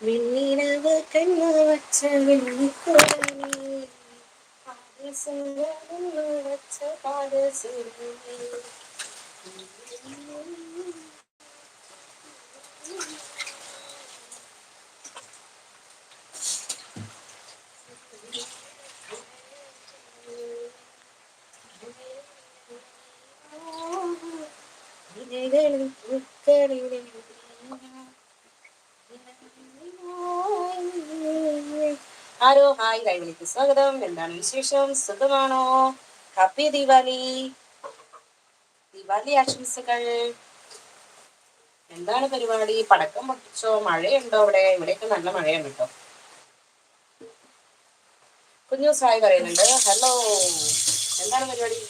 വെണ്ണിലവ് കണ്ണു വച്ച പാദസരമൊന്നു വച്ച പൂക്കളിലെ ആരോ? ഹായ് ലൈവിലേക്ക് സ്വാഗതം. എന്താണ് വിശേഷം? സുഖമാണോ? ഹാപ്പി ദിവാലി ദിവാലി ആശംസകൾ. എന്താണ് പരിപാടി? പടക്കം പൊട്ടിച്ചോ? മഴയുണ്ടോ അവിടെ? ഇവിടെയൊക്കെ നല്ല മഴയാണ് കേട്ടോ. കുഞ്ഞു സായി പറയുന്നുണ്ട് ഹലോ എന്താണ് പരിപാടി?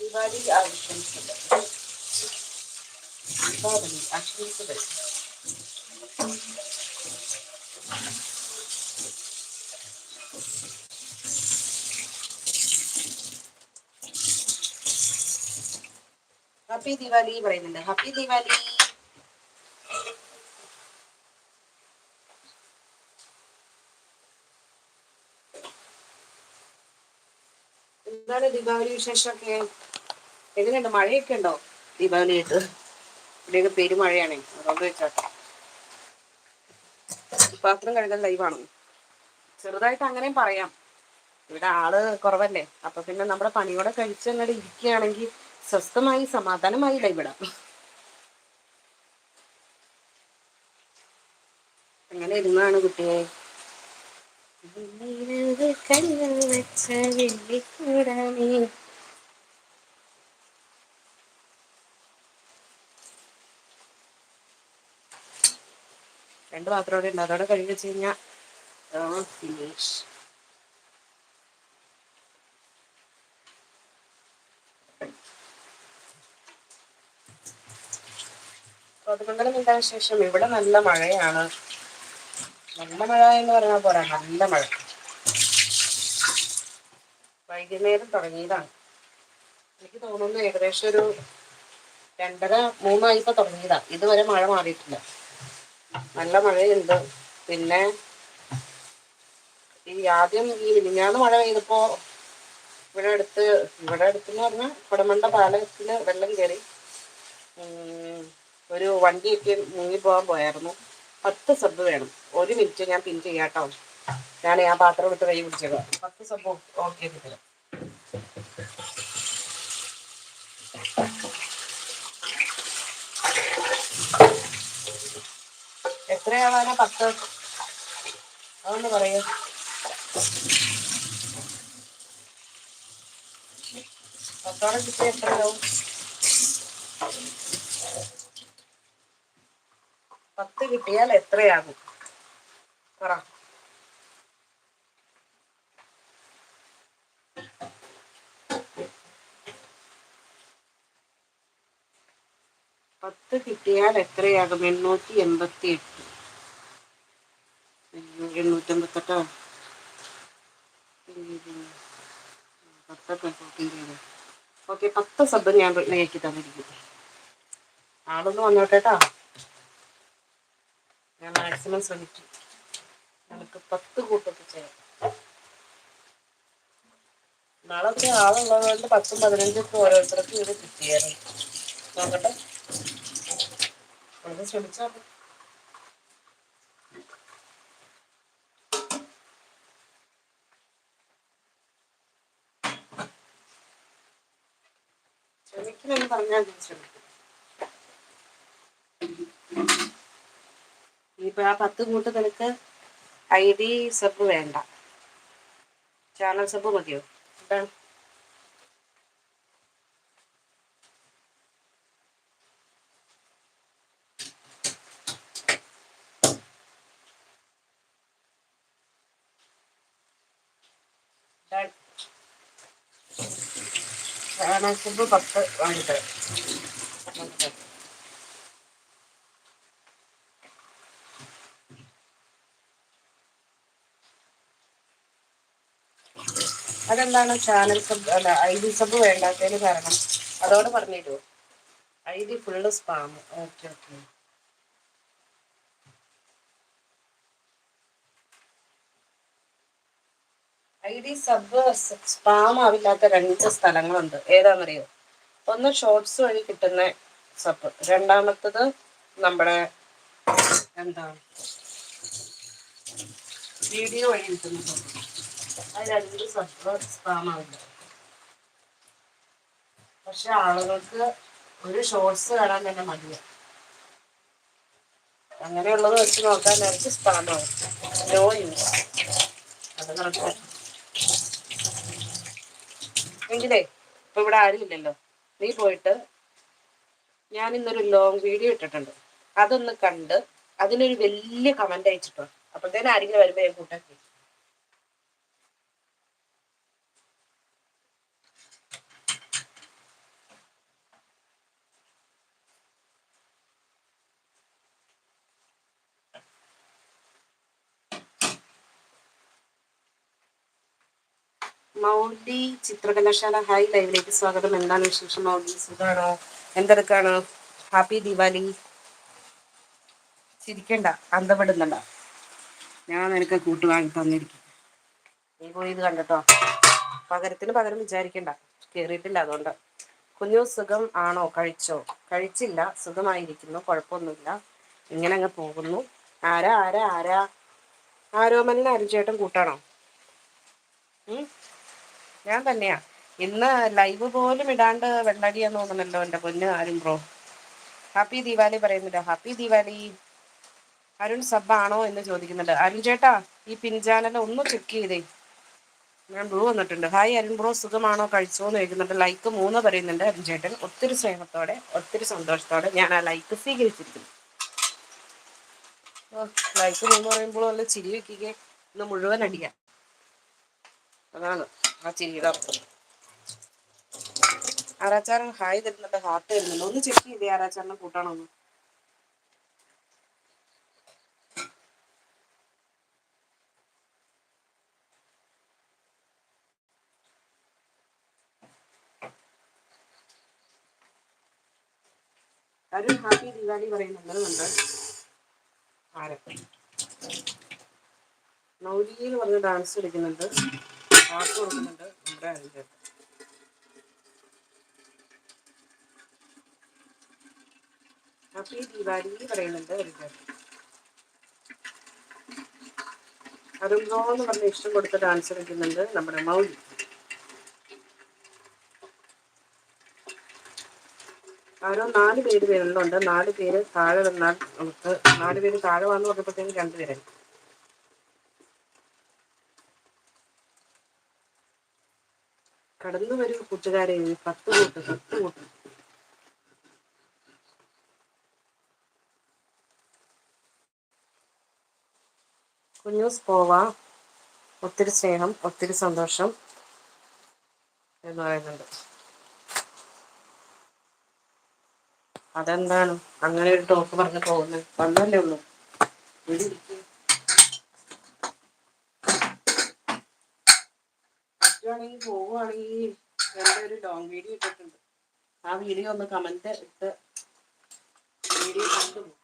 ദിവാലി ആശംസകൾ. ദീപാവലി ആശംസകൾ. ഹാപ്പി ദിവാലി പറയുന്നുണ്ട്. ഹാപ്പി ദിവാലി എന്താണ് ദീപാവലി വിശേഷമൊക്കെ? എങ്ങനെയുണ്ട്? മഴയൊക്കെ ഉണ്ടോ ദീപാവലി ആയിട്ട് ഇവിടെയൊക്കെ പെരുമഴയാണേ അതുകൊണ്ട് വെച്ചാട്ടെ പാത്രം കഴുകാൻ ലൈവാണ് ചെറുതായിട്ട് അങ്ങനെയും പറയാം. ഇവിടെ ആൾ കുറവല്ലേ? അപ്പൊ പിന്നെ നമ്മുടെ പണിയോടെ കഴിച്ച് അങ്ങോട്ട് ഇരിക്കുകയാണെങ്കിൽ സ്വസ്ഥമായി സമാധാനമായി ലൈവിടാം അങ്ങനെ ഇരുന്നാണ് കുട്ടിയെ. വെച്ച രണ്ട് പാത്രം അവിടെ ഉണ്ട്. അതോടെ കഴുകി വെച്ച് കഴിഞ്ഞാൽ ഫിനിഷ് കോതമംഗലം എന്താ വിശേഷം? ഇവിടെ നല്ല മഴയാണ്. നല്ല മഴ എന്ന് പറഞ്ഞാൽ പോരാ നല്ല മഴ. വൈകുന്നേരം തുടങ്ങിയതാണ്. എനിക്ക് തോന്നുന്നു ഏകദേശം ഒരു രണ്ടര മൂന്നായിപ്പോ തുടങ്ങിയതാ. ഇതുവരെ മഴ മാറിയിട്ടില്ല. നല്ല മഴയുണ്ട്. പിന്നെ ഈ ആദ്യം ഈ വിനിഞ്ഞാന്ന് മഴ പെയ്തപ്പോ ഇവിടെ അടുത്ത് ഇവിടെ അടുത്തെന്ന് പറഞ്ഞാൽ കുടമണ്ട പാലത്തിന് വെള്ളം കയറി ഒരു വണ്ടിയൊക്കെ മുങ്ങി പോകാൻ പോയായിരുന്നു. പത്ത് സബ് വേണം. ഒരു മിനിറ്റ് ഞാൻ പിൻ ചെയ്യാട്ടോ. ഞാൻ ആ പാത്രം എടുത്ത് കൈ പിടിച്ചത് പത്ത് സബ് ഓക്കെ ആക്കി തരാം. എത്രയാവാനാ പത്ത്? അതൊന്ന് പറയൂ. പത്തോളം കിട്ടിയ എത്രയാവും? കിട്ടിയാൽ എത്രയാകും? പറ. പത്ത് കിട്ടിയാൽ എത്രയാകും? എണ്ണൂറ്റി എൺപത്തി എട്ട് എണ്ണൂറ്റി എൺപത്തെട്ടോ ഓക്കെ പത്ത് സബ് ഞാൻ നേക്കി തന്നിരിക്കും ആളൊന്ന് വന്നോട്ടേട്ടാ ഞാൻ മാക്സിമം ശ്രമിക്കും. നമുക്ക് പത്ത് കൂട്ടൊക്കെ ചെയ്യാം. നാളൊക്കെ ആളുള്ളത് കൊണ്ട് പത്തും പതിനഞ്ചൊക്കെ ഓരോരുത്തർക്ക് ഇത് കിട്ടിയായിരുന്നു നോക്കട്ടെ. നമുക്ക് ശ്രമിച്ചാൽ മതി. ശ്രമിക്കുമെന്ന് പറഞ്ഞാൽ ശ്രമിക്കും. ഇനിയിപ്പോ ആ പത്ത് കൂട്ട് നിനക്ക് ഐ ഡി സബ് വേണ്ട. ചാനൽ സബ് മതിയോ. ചാനൽ സബ് പത്ത് വാങ്ങിത്തരാം. അതെന്താണ് ചാനൽ സബ് അല്ല ഐ ഡി സബ് വേണ്ടാത്തതിന് കാരണം. അതോടെ പറഞ്ഞിരുമോ I D full spam okay okay I D sub spam ആവില്ലാത്ത രണ്ട് സ്ഥലങ്ങളുണ്ട്. ഏതാണെന്നറിയോ ഒന്ന് ഷോർട്സ് വഴി കിട്ടുന്ന സബ് രണ്ടാമത്തത് നമ്മുടെ എന്താ വീഡിയോ വഴി കിട്ടുന്ന സബ് അത് രണ്ട് സബ് സ്പാം ആവില്ല. പക്ഷെ ആളുകൾക്ക് ഒരു ഷോർട്സ് കാണാൻ തന്നെ മതിയാണ് അങ്ങനെയുള്ളത് വെച്ച് നോക്കാൻ നേരത്തെ സ്പാം ആവും. നോ യൂസ് അത് കണക്കാണ് എങ്കിലേ ഇപ്പൊ ഇവിടെ ആരുമില്ലല്ലോ നീ പോയിട്ട് ഞാൻ ഇന്നൊരു ലോങ് വീഡിയോ ഇട്ടിട്ടുണ്ട്. അതൊന്ന് കണ്ട് അതിനൊരു വലിയ കമന്റ് അയച്ചിട്ടോ. അപ്പോഴത്തേനും ആരെങ്കിലും വരുമ്പോ ഞാൻ കൂട്ടാക്കി മൗലി ചിത്രകലാശാല ഹായ് ലൈവിലേക്ക് സ്വാഗതം. എന്താണ് വിശേഷം മൗലി? സുഖാണോ? എന്തെടുക്കാണ്? ഹാപ്പി ദിവാലി ചിരിക്കണ്ട അന്തപ്പെടുന്നുണ്ട. ഞാൻ നിനക്ക് കൂട്ട് വാങ്ങി തന്നിരിക്കും നീ പോയി ഇത് കണ്ടട്ടോ പകരത്തിന് പകരം വിചാരിക്കണ്ട. കേറിയിട്ടില്ല അതുകൊണ്ട്. കുഞ്ഞു സുഖം ആണോ? കഴിച്ചോ? കഴിച്ചില്ല. സുഖമായിരിക്കുന്നു. കുഴപ്പമൊന്നുമില്ല. ഇങ്ങനെ അങ്ങ് പോകുന്നു. ആരാ? ആരാ? ആരാ? ആരോമലിന് അരുചേട്ടൻ കൂട്ടാണോ? ഞാൻ തന്നെയാ. ഇന്ന് ലൈവ് പോലും ഇടാണ്ട് വെള്ളടിയാന്ന് തോന്നുന്നല്ലോ എന്റെ പൊന്ന് ആരും ബ്രോ ഹാപ്പി ദീപാവലി പറയുന്നുണ്ട്. ഹാപ്പി ദീപാവലി അരുൺ സബ് ആണോ എന്ന് ചോദിക്കുന്നുണ്ട്. അരുൺ ചേട്ടാ ഈ പിൻചാനൽ ഒന്ന് ചെക്ക് ചെയ്തേ. ഞാൻ ബ്രൂ വന്നിട്ടുണ്ട്. ഹായ് അരുൺ ബ്രോ സുഖമാണോ? കഴിച്ചോ എന്ന് ചോദിക്കുന്നുണ്ട്. ലൈക്ക് മൂന്ന് പറയുന്നുണ്ട് അരുൺ ചേട്ടൻ. ഒത്തിരി സ്നേഹത്തോടെ ഒത്തിരി സന്തോഷത്തോടെ ഞാൻ ആ ലൈക്ക് സ്വീകരിച്ചിരിക്കുന്നു. ലൈക്ക് മൂന്ന് പറയുമ്പോൾ നല്ല ചിരി വെക്കുക ഇന്ന് മുഴുവൻ അടിക്കാം അതാണ്. ആ അർത്ഥം ആരാച്ചാരൻ ഹായ് തരുന്നുണ്ട് ഹാർട്ട് തരുന്നുണ്ട്. ഒന്ന് ചെക്ക് ചെയ്തേ ആരാച്ചാരനെ കൂട്ടണമെന്ന് അരുൺ ഹാപ്പി ദിവാലി പറയുന്നുണ്ട്. ആരൊക്കെ എന്ന് പറഞ്ഞ ഡാൻസ് കളിക്കുന്നുണ്ട്. പാട്ട് കൊടുക്കുന്നുണ്ട്. നമ്മുടെ അതിന്റെ ഹാപ്പി ദീപാവലി പറയുന്നുണ്ട് അതിന്റെ അരുന്തോ എന്ന് പറഞ്ഞ ഇഷ്ടം കൊടുത്ത ഡാൻസ് കളിക്കുന്നുണ്ട് നമ്മുടെ മൗലി. ആരോ നാല് പേര് വരുന്നുണ്ട്. നാല് പേര് താഴെ വന്നാൽ നമുക്ക് നാല് പേര് താഴെ വന്ന് പറഞ്ഞപ്പോഴത്തേക്കും രണ്ടുപേരായി കടന്നു വരും കൂട്ടുകാരെ പത്ത് കൂട്ട് പത്ത് കൂട്ട്. കുഞ്ഞൂസ് പോവ. ഒത്തിരി സ്നേഹം ഒത്തിരി സന്തോഷം എന്ന് പറയുന്നുണ്ട്. അതെന്താണ്? അങ്ങനെ ഒരു ടോക്ക് പറഞ്ഞു പോകുന്നത്. വന്നല്ലേ ഉള്ളൂ. പറ്റുവാണെങ്കിൽ പോവുകയാണെങ്കിൽ എന്റെ ഒരു ലോങ് വീഡിയോ ഇട്ടിട്ടുണ്ട്. ആ വീഡിയോ ഒന്ന് കമന്റ് ഇട്ട് വീഡിയോ കണ്ടുപോകും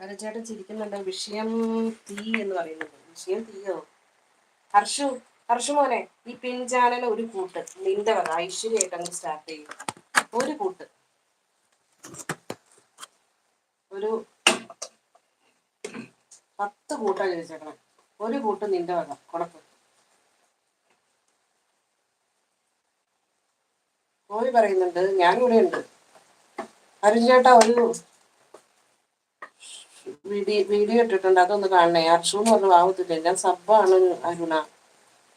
അരച്ചേട്ടൻ ചിരിക്കുന്നുണ്ട്. വിഷയം തീ എന്ന് പറയുന്നത്. വിഷയം തീയോ ഹർഷു ഹർഷു മോനെ ഈ പിൻചാനൽ ഒരു കൂട്ട്. നിന്റെ വക ഐശ്വര്യമായിട്ട് അങ്ങ് സ്റ്റാർട്ട് ചെയ്യും. ഒരു കൂട്ട്. ഒരു പത്ത് കൂട്ടാണ് ചോദിച്ചേക്കണം. ഒരു കൂട്ട് നിന്റെ വക കുഴപ്പം കോഴി പറയുന്നുണ്ട്. ഞാനിവിടെ ഉണ്ട് അരുൺ ചേട്ടാ ഒരു വീഡിയോ വീഡിയോ ഇട്ടിട്ടുണ്ട്. അതൊന്ന് കാണണേ. അർഷു എന്ന് പറഞ്ഞു ഞാൻ സബ്ബാണ് അരുണ.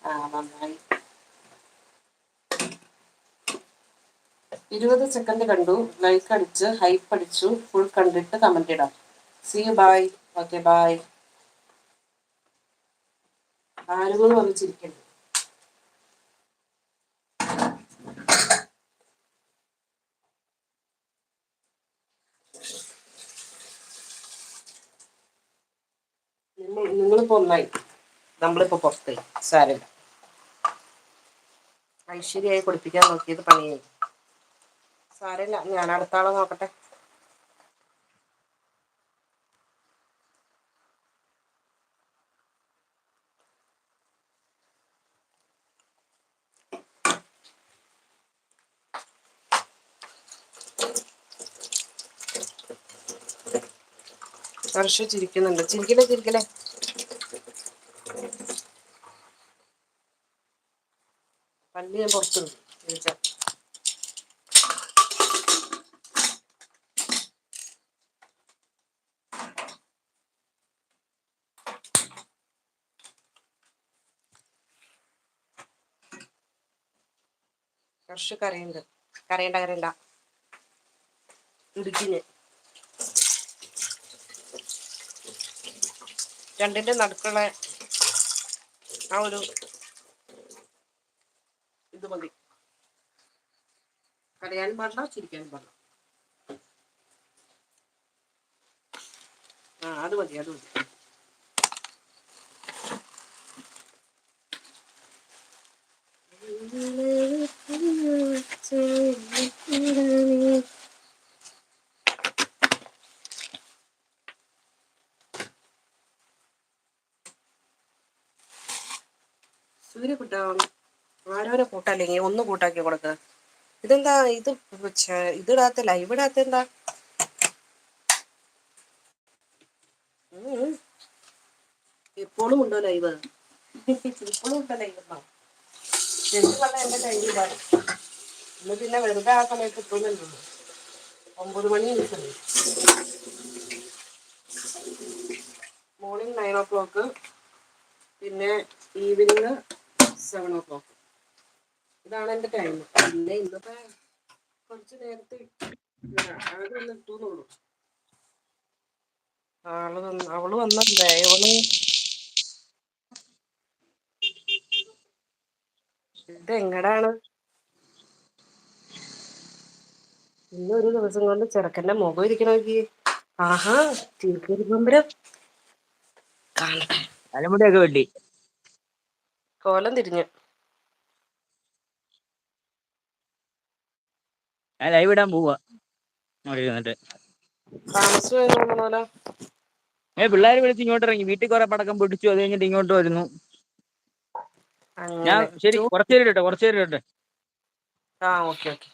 ആ നന്നായി. ഇരുപത് സെക്കൻഡ് കണ്ടു. ലൈക്ക് അടിച്ച് ഹൈപ്പ് അടിച്ചു. ഫുൾ കണ്ടിട്ട് കമന്റ് ഇടാം. സി ബൈ ഓക്കെ ബൈ ആരുകൾ വന്നിച്ചിരിക്കുന്നു നിങ്ങളിപ്പോ ഒന്നായി. നമ്മളിപ്പോ പുറത്തായി. സാരമില്ല. ഐശ്വര്യമായി കുടിപ്പിക്കാൻ നോക്കിയത് പണിയായി. സാരമില്ല. ഞാൻ അടുത്ത നോക്കട്ടെ. വർഷ ചിരിക്കുന്നുണ്ട്. ചിരിക്കലേ ചിരിക്കലേ പല്ല് ഞാൻ പുറത്തു ചോദിച്ചാൽ കുറച്ച് കറിയുണ്ട്. കരയണ്ട കറിയില്ല ഇടുക്കിന് രണ്ടിന്റെ നടുക്കുള്ള ആ ഒരു ഇത് മതി കരയാനും പാടില്ല ചിരിക്കാനും പാടില്ല. ആ അത് മതി അത് മതി. സൂര്യ കുട്ടാ ആരോരെ കൂട്ടല്ലെങ്കിൽ ഒന്ന് കൂട്ടാക്കി കൊടുക്ക. ഇതെന്താ? ഇത് ഇതിടാത്ത ലൈവ് ഇടാത്ത എന്താ. എപ്പോഴും ഉണ്ടോ ലൈവ്? ഇപ്പോഴും ഉണ്ടോ ലൈവ്? എന്ത് പറഞ്ഞ എന്റെ ലൈവിലാണ് ഇന്ന് പിന്നെ വെറുതെ ആ സമയത്ത് എത്തുന്നുണ്ടോ ഒമ്പത് മണി ദിവസമേ മോർണിംഗ് നയൻ ഓ ക്ലോക്ക് പിന്നെ ഈവനിങ് സെവൻ ഓ ക്ലോക്ക് ഇതാണ് എന്റെ ടൈം പിന്നെ ഇന്നത്തെ കുറച്ച് നേരത്തെ ഒന്ന് ഇട്ടുന്നുള്ളൂ ആൾ വന്ന് അവൾ വന്നല്ലേ? അവൾ ഇത് എങ്ങടാണ്? ഇന്ന് ഒരു ദിവസം കൊണ്ട് ചെറുക്കന്റെ മുഖം ഇരിക്കണ നോക്കി. ആഹാ തിരുക്കരിമ്പരം കാണട്ടെ. തലമുടിയൊക്കെ വെട്ടി. കോലം തിരിഞ്ഞു. ഞാൻ ലൈവ് ഇടാൻ പോവാ ഏ പിള്ളേര് വിളിച്ച് ഇങ്ങോട്ട് ഇറങ്ങി. വീട്ടിൽ കുറെ പടക്കം പൊട്ടിച്ചു അത് കഴിഞ്ഞിട്ട് ഇങ്ങോട്ട് വരുന്നു. ഞാൻ ശരി ചൂ- കുറച്ചു നേരം ഇട്ടെ കുറച്ചു നേരം ഇട്ടെ ആ okay okay.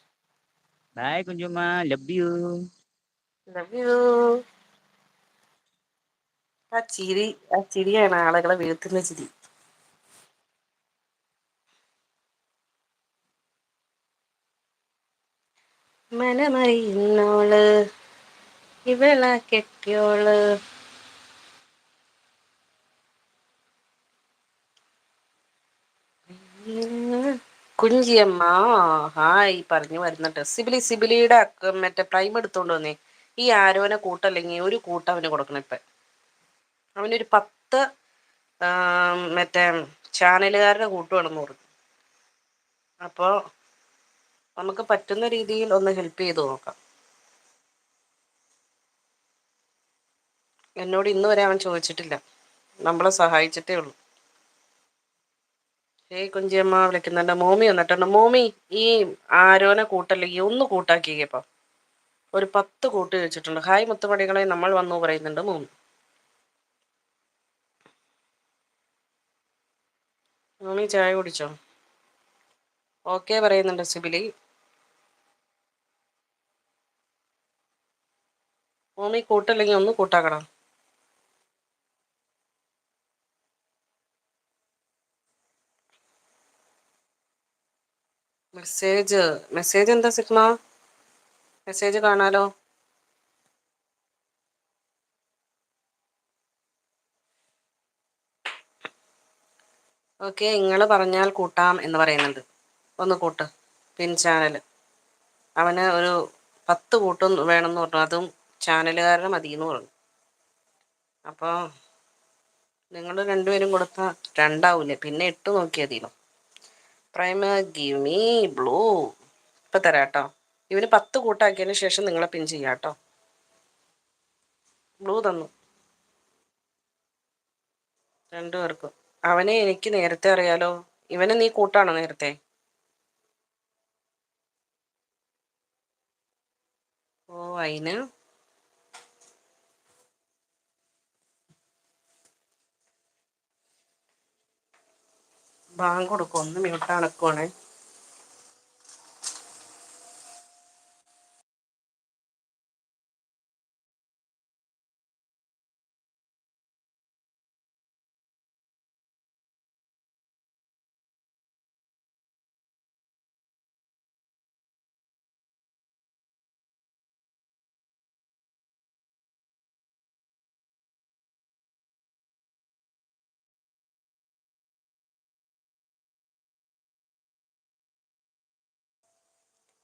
Bye Kunjumma love you love you ആ ചിരി ആ ചിരിയാണ് ആളുകളെ വീഴ്ത്തുന്ന ചിരി. മനമറിയുന്നോൾ ഇവള കെട്ടിയോൾ കുഞ്ചിയമ്മ ഹായ് പറഞ്ഞു വരുന്നുണ്ട് സിബിലി സിബിലിയുടെ മറ്റേ പ്രൈം എടുത്തോണ്ട് വന്നേ. ഈ ആരോനെ കൂട്ടല്ലെങ്കിൽ ഒരു കൂട്ടം അവന് കൊടുക്കണം ഇപ്പൊ. അവനൊരു പത്ത് മറ്റേ ചാനലുകാരുടെ കൂട്ടുവേണമെന്ന് പറഞ്ഞു. അപ്പോൾ നമുക്ക് പറ്റുന്ന രീതിയിൽ ഒന്ന് ഹെൽപ്പ് ചെയ്ത് നോക്കാം. എന്നോട് ഇന്ന് വരെ അവൻ ചോദിച്ചിട്ടില്ല. നമ്മളെ സഹായിച്ചിട്ടേ ഉള്ളൂ. ഹേ കുഞ്ചിയമ്മ വിളിക്കുന്നുണ്ട്. മോമി വന്നിട്ടുണ്ട്. മോമി ഈ ആരോനെ കൂട്ടല്ലേ? കൂട്ടല്ലെങ്കിൽ ഒന്ന് കൂട്ടാക്കിയപ്പോ ഒരു പത്ത് കൂട്ട് വെച്ചിട്ടുണ്ട് ഹായ് മുത്തുപടികളെ നമ്മൾ വന്നു പറയുന്നുണ്ട് മോമി. മോമി ചായ കുടിച്ചോ? ഓക്കെ പറയുന്നുണ്ട് സിബിലി. മമ്മി കൂട്ടല്ലെങ്കിൽ ഒന്ന് കൂട്ടാക്കണം മെസ്സേജ് മെസ്സേജ് എന്താ സിഗ്മ? മെസ്സേജ് കാണാലോ? ഓക്കെ നിങ്ങൾ പറഞ്ഞാൽ കൂട്ടാം എന്ന് പറയുന്നുണ്ട്. ഒന്ന് കൂട്ട്. പിൻ ചാനൽ അവന് ഒരു പത്ത് കൂട്ടും വേണമെന്ന് പറഞ്ഞു. അതും ചാനലുകാരന് മതിയെന്ന് പറഞ്ഞു. അപ്പോൾ നിങ്ങൾ രണ്ടുപേരും കൊടുത്ത രണ്ടാവൂലേ? പിന്നെ ഇട്ട് നോക്കിയാൽ തീരും. പ്രൈമ ഗിവ് മീ ബ്ലൂ. ഇപ്പം തരാം കേട്ടോ ഇവന് പത്ത് കൂട്ടാക്കിയതിന് ശേഷം നിങ്ങളെ പിൻ ചെയ്യാം കേട്ടോ ബ്ലൂ തന്നു. രണ്ടുപേർക്കും. അവനെ എനിക്ക് നേരത്തെ അറിയാലോ. ഇവനെ നീ കൂട്ടാണോ നേരത്തെ? ഓ അതിന് ബാങ്ക് കൊടുക്കും. ഒന്ന് മ്യൂട്ട് അണക്കുവാണേ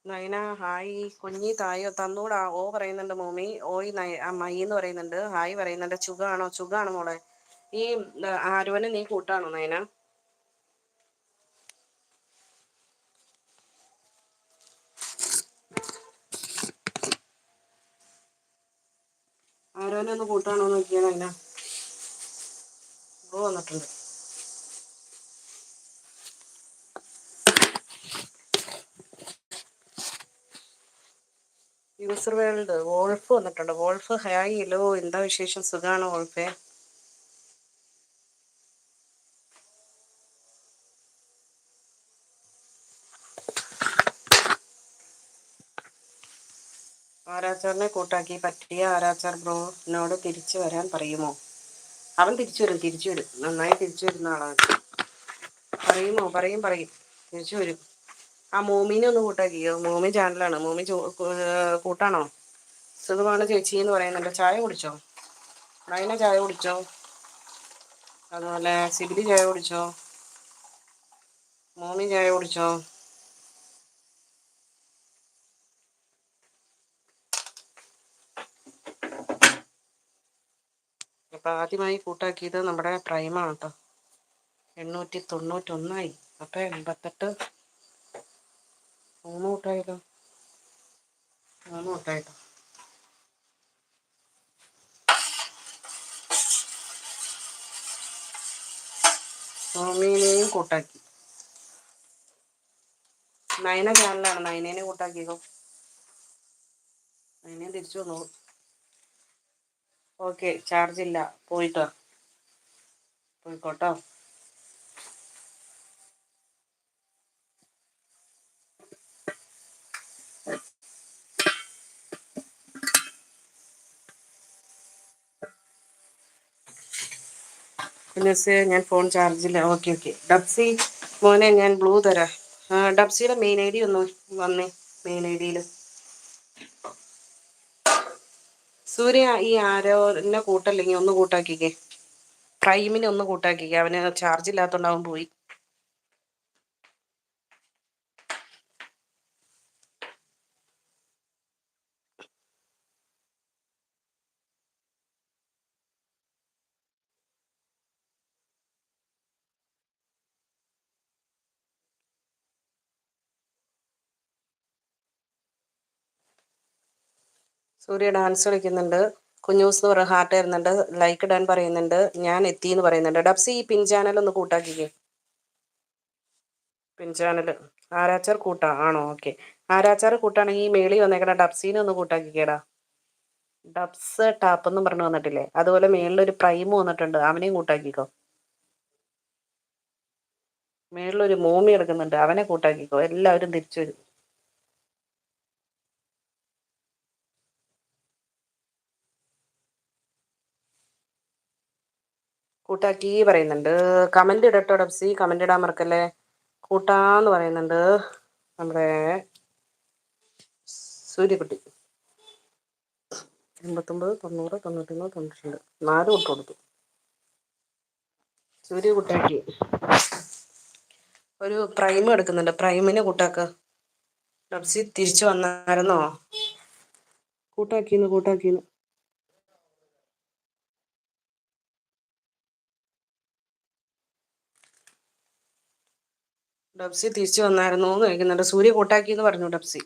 നയന ഹായ്. കുഞ്ഞി തായോ തന്നൂടാ. ഓ പറയുന്നുണ്ട് മോമി. ഓയ് ആ, മൈ എന്ന് പറയുന്നുണ്ട്. ഹായ് പറയുന്നുണ്ട്. ചുഖാണോ ചുഖാണോ മോളെ. ഈ ആരുവനെ നീ കൂട്ടാണോ നയന? ആരോനെ ഒന്ന് കൂട്ടാണോ നോക്കിയാ നയന. ഓ വന്നിട്ടുണ്ട്. യൂസർ വേൾഡ് വോൾഫ് വന്നിട്ടുണ്ട്. വോൾഫ് ഹായ് എന്താ വിശേഷം? സുഖമാണ് വോൾഫേ? ആരാച്ചാറിനെ കൂട്ടാക്കി പറ്റിയ ആരാച്ചാർ ബ്രോനോട് തിരിച്ചു വരാൻ പറയുമോ? അവൻ തിരിച്ചു വരും തിരിച്ചു വരും. നന്നായി തിരിച്ചു വരുന്ന ആളാണ്. പറയുമോ? പറയും പറയും. തിരിച്ചു വരും. ആ മോമിനെ ഒന്ന് കൂട്ടാക്കിയോ മോമി ചാനലാണ്. മോമി കൂട്ടാണോ? സുഖമാണ് ചേച്ചി എന്ന് പറയുന്നുണ്ട്. ചായ കുടിച്ചോ? നയന ചായ കുടിച്ചോ? അതുപോലെ സിബിലി ചായ കുടിച്ചോ? മോമി ചായ കുടിച്ചോ? അപ്പൊ ആദ്യമായി കൂട്ടാക്കിയത് നമ്മുടെ പ്രൈമാണ് കേട്ടോ എണ്ണൂറ്റി തൊണ്ണൂറ്റൊന്നായി. അപ്പൊ എൺപത്തെട്ട് മൂന്ന് കൂട്ടായല്ലോ മൂന്ന് കൂട്ടായിട്ടോ സോമീനെയും കൂട്ടാക്കി. നയന ചാനലാണ് നയനേനെ കൂട്ടാക്കിയേക്കോ നയനയും തിരിച്ചു വന്നോളൂ. ഓക്കെ ചാർജ് ഇല്ല. പോയിട്ടോ? പോയിക്കോട്ടോ? മിസ്സേ ഞാൻ ഫോൺ ചാർജില്ല ഓക്കെ ഓക്കെ ഡബ്സി മോനെ ഞാൻ ബ്ലൂ തരാം. ഡബ്സിയുടെ മെയിൻ ഐ ഡി ഒന്ന് വന്നേ മെയിൻ ഐ ഡിയിൽ സൂര്യ ഈ ആരോനെ കൂട്ടല്ലെങ്കിൽ ഒന്ന് കൂട്ടാക്കിക്കേ. പ്രൈമിനെ ഒന്ന് കൂട്ടാക്കിക്കേ. അവന് ചാർജ് ഇല്ലാത്തതുകൊണ്ട് അവൻ പോയി. സൂര്യ ഡാൻസ് കളിക്കുന്നുണ്ട്. കുഞ്ഞൂസ് എന്ന് പറയുന്ന ഹാർട്ട് തരുന്നുണ്ട് ലൈക്ക് ഇടാൻ പറയുന്നുണ്ട്. ഞാൻ എത്തി എന്ന് പറയുന്നുണ്ട് ഡബ്സി ഈ പിൻ ചാനൽ ഒന്ന് കൂട്ടാക്കിക്കേ. പിൻ ചാനൽ ആരാച്ചാർ കൂട്ടാ? ആണോ? ഓക്കെ ആരാച്ചാർ കൂട്ടാണെങ്കിൽ ഈ മേളി വന്നേക്കടാ ഡബ്സീനെ ഒന്ന് കൂട്ടാക്കിക്കേടാ. ഡബ്സ് ടാപ്പ് എന്ന് പറഞ്ഞു വന്നിട്ടില്ലേ? അതുപോലെ മേളിലൊരു പ്രൈം വന്നിട്ടുണ്ട്. അവനെയും കൂട്ടാക്കിക്കോ. മേളിലൊരു മൂമി എടുക്കുന്നുണ്ട്. അവനെ കൂട്ടാക്കിക്കോ. എല്ലാവരും തിരിച്ചു വരും. കൂട്ടാക്കി പറയുന്നുണ്ട്. കമന്റ് ഇടട്ടോ ഡബ്സി കമന്റ് ഇടാൻ മറക്കല്ലേ? കൂട്ടാന്ന് പറയുന്നുണ്ട് നമ്മുടെ സൂര്യകുട്ടി എൺപത്തൊമ്പത് തൊണ്ണൂറ് തൊണ്ണൂറ്റൊന്ന് തൊണ്ണൂറ്റി രണ്ട് നാല് കൂട്ട് കൊടുത്തു. സൂര്യ കൂട്ടാക്കി ഒരു പ്രൈം എടുക്കുന്നുണ്ട്. പ്രൈമിന് കൂട്ടാക്ക. ഡബ്സി തിരിച്ചു വന്നായിരുന്നോ? കൂട്ടാക്കിന്ന് കൂട്ടാക്കിന്ന്. ഡബ്സി തിരിച്ചു വന്നായിരുന്നു എന്ന് ചോദിക്കുന്നുണ്ട് സൂര്യ കൂട്ടാക്കി എന്ന് പറഞ്ഞു ഡബ്സി.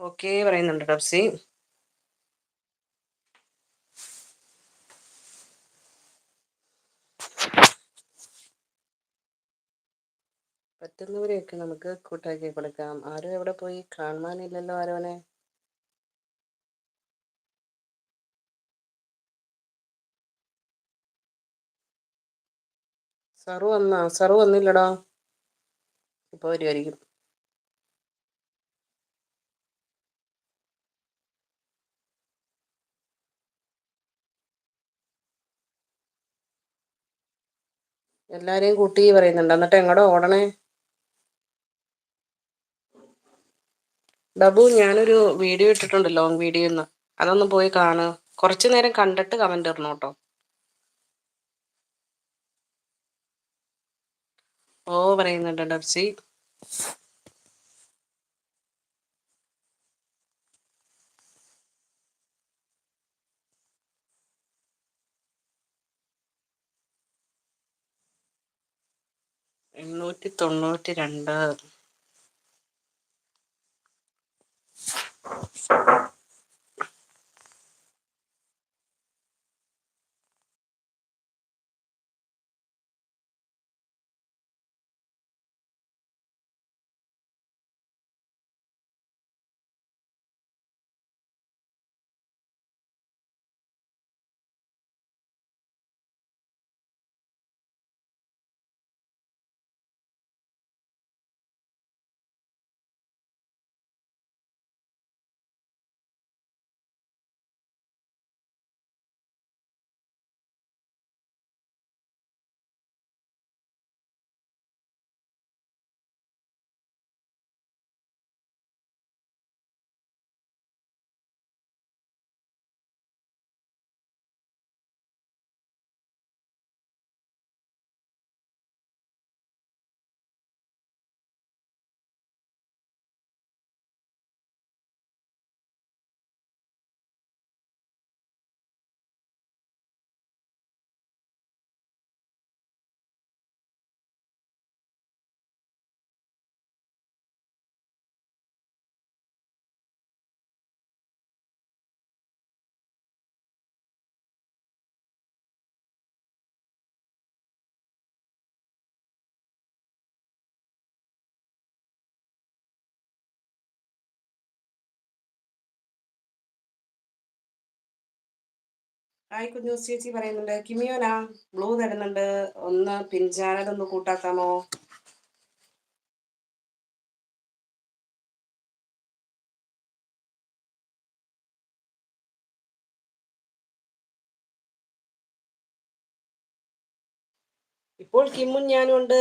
ഓക്കെ പറയുന്നുണ്ട് ഡബ്സി. പറ്റുന്നവരെയൊക്കെ നമുക്ക് കൂട്ടാക്കി കൊടുക്കാം. ആരും എവിടെ പോയി? കാണാനില്ലല്ലോ ആരോനെ. സറു വന്നാ സറു വന്നില്ലടാ. ഇപ്പൊ വരുമായിരിക്കും എല്ലാരെയും കൂട്ടി പറയുന്നുണ്ട്. എന്നിട്ട് എങ്ങടോ ഓടണേ? ഡബു ഞാനൊരു വീഡിയോ ഇട്ടിട്ടുണ്ട് ലോങ് വീഡിയോ എന്ന് അതൊന്ന് പോയി കാണു കുറച്ചു നേരം കണ്ടിട്ട് കമന്റ് ഇടണം കേട്ടോ ഓ പറയുന്നുണ്ട് ഡബ്സി എണ്ണൂറ്റി തൊണ്ണൂറ്റി രണ്ട്. ഹായ് കുഞ്ഞു ചേച്ചി പറയുന്നുണ്ട്. കിമിയോനാ ബ്ലൂ തരുന്നുണ്ട്. ഒന്ന് പിൻചാനലൊന്ന് കൂട്ടാക്കാമോ? ഇപ്പോൾ കിമ്മും ഞാനും ഉണ്ട്.